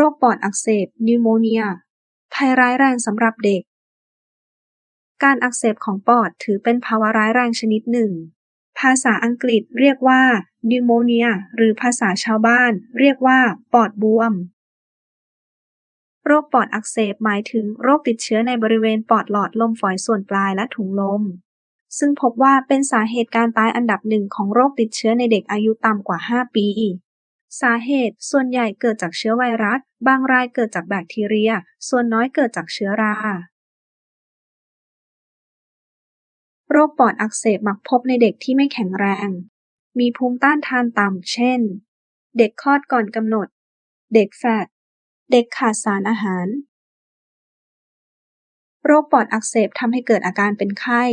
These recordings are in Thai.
โรคปอดอักเสบ นิวโมเนีย ภัยร้ายแรงสำหรับเด็ก การอักเสบของปอดถือเป็นภาวะร้ายแรงชนิดหนึ่ง ภาษาอังกฤษเรียกว่า นิวโมเนีย หรือภาษาชาวบ้าน เรียกว่า ปอดบวม โรคปอดอักเสบหมายถึงโรคติดเชื้อในบริเวณปอดหลอดลมฝอยส่วนปลายและถุงลมซึ่งพบว่าเป็นสาเหตุการตายอันดับหนึ่งของโรคติดเชื้อในเด็กอายุต่ำกว่า 5 ปี สาเหตุ ส่วนใหญ่เกิดจากเชื้อไวรัส บางรายเกิดจากแบคทีเรีย ส่วนน้อยเกิดจากเชื้อรา โรคปอดอักเสบมักพบในเด็กที่ไม่แข็งแรง มีภูมิต้านทานต่ำ เช่น เด็กคลอดก่อนกำหนด เด็กแฝดเด็กขาดสารอาหาร โรคปอดอักเสบทำให้เกิดอาการเป็นไข้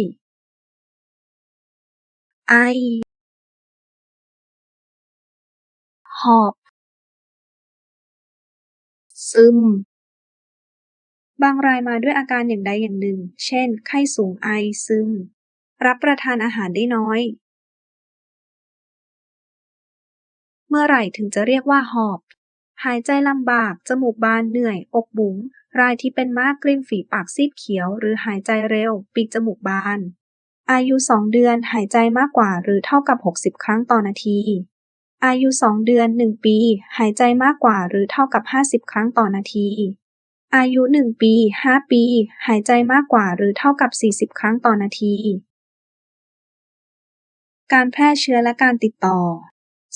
ไอ อบซึมบางรายมาด้วยอาการอย่างใดอย่างหนึ่ง เช่น ไข้สูงไอ ซึม รับประทานอาหารได้น้อย เมื่อไหร่ถึงจะเรียกว่าหอบ หายใจลำบาก จมูกบานเหนื่อย อกบุ๋มรายที่เป็นมากกลิ้มฝีปากซีดเขียว หรือหายใจเร็ว ปีกจมูกบาน อายุ 2 เดือน หายใจมากกว่าหรือเท่ากับ 60 ครั้งต่อนาที อายุ 2 เดือน 1 ปี หายใจมากกว่าหรือเท่ากับ 50 ครั้งต่อนาที อายุ 1 ปี 5 ปี หายใจมากกว่าหรือเท่ากับ 40 ครั้งต่อนาที การแพร่เชื้อและการติดต่อ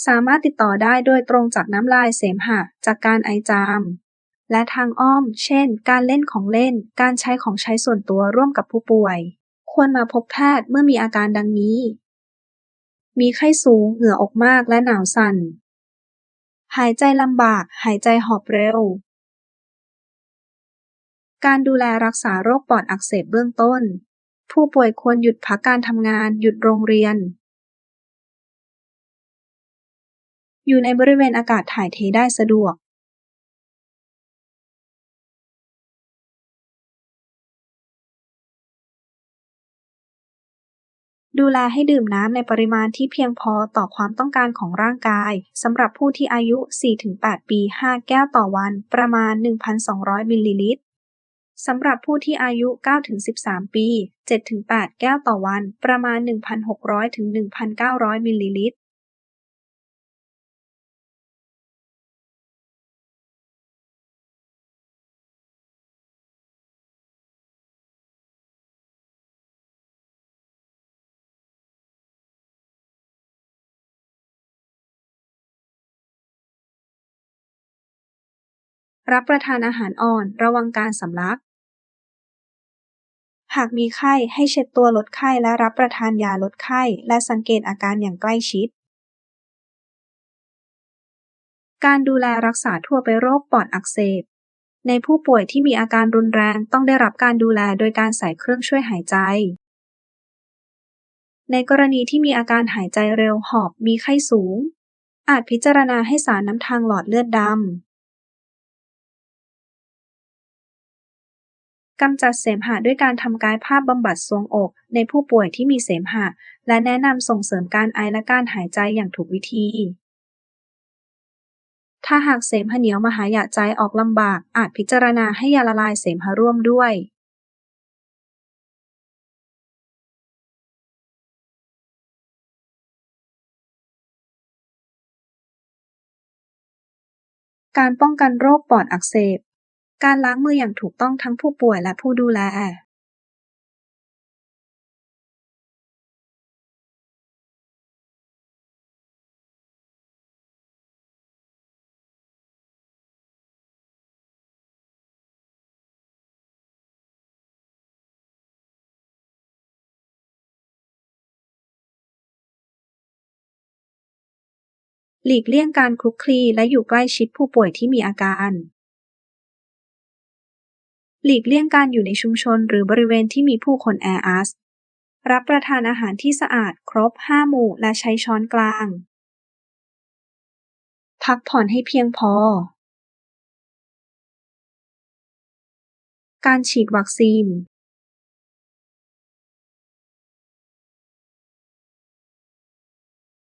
สามารถติดต่อได้โดยตรงจากน้ำลายเสมหะ จากการไอจาม และทางอ้อม เช่น การเล่นของเล่น การใช้ของใช้ส่วนตัวร่วมกับผู้ป่วย ควรมาพบแพทย์เมื่อมีอาการดังนี้ มีไข้สูง เหงื่อออกมากและหนาวสั่น หายใจลำบาก หายใจหอบเร็ว การดูแลรักษาโรคปอดอักเสบเบื้องต้น ผู้ป่วยควรหยุดพักการทำงาน หยุดโรงเรียน อยู่ในบริเวณอากาศถ่ายเทได้สะดวก ดูแลให้ดื่มน้ำในปริมาณที่เพียงพอต่อความต้องการของร่างกายสำหรับผู้ที่อายุ 4-8 ปี 5 แก้วต่อวัน ประมาณ 1,200 มิลลิลิตรสำหรับผู้ที่อายุ 9-13 ปี 7-8 แก้วต่อวัน ประมาณ 1,600-1,900 มิลลิลิตร รับประทานอาหารอ่อนระวังการสำลัก หากมีไข้ให้เช็ดตัวลดไข้และรับประทานยาลดไข้ และสังเกตอาการอย่างใกล้ชิด การดูแลรักษาทั่วไปโรคปอดอักเสบ ในผู้ป่วยที่มีอาการรุนแรงต้องได้รับการดูแลโดยการใส่เครื่องช่วยหายใจในกรณีที่มีอาการหายใจเร็วหอบมีไข้สูง อาจพิจารณาให้สารน้ำทางหลอดเลือดด กำจัดเสมหะด้วยการทำกายภาพบำบัดทรวงอก ในผู้ป่วยที่มีเสมหะ และแนะนำส่งเสริมการไอและการหายใจอย่างถูกวิธี ถ้าหากเสมหะเหนียวมหายะใจออกลำบาก อาจพิจารณาให้ยาละลายเสมหะร่วมด้วยการป้องกันโรคปอดอักเสบ การล้างมืออย่างถูกต้องทั้งผู้ป่วยและผู้ดูแลหลีกเลี่ยงการคลุกคลีและอยู่ใกล้ชิดผู้ป่วยที่มีอาการ หลีกเลี่ยงการอยู่ในชุมชนหรือบริเวณที่มีผู้คนแออัดรับประทานอาหารที่สะอาดครบ 5 หมู่ และใช้ช้อนกลาง พักผ่อนให้เพียงพอ การฉีดวัคซีน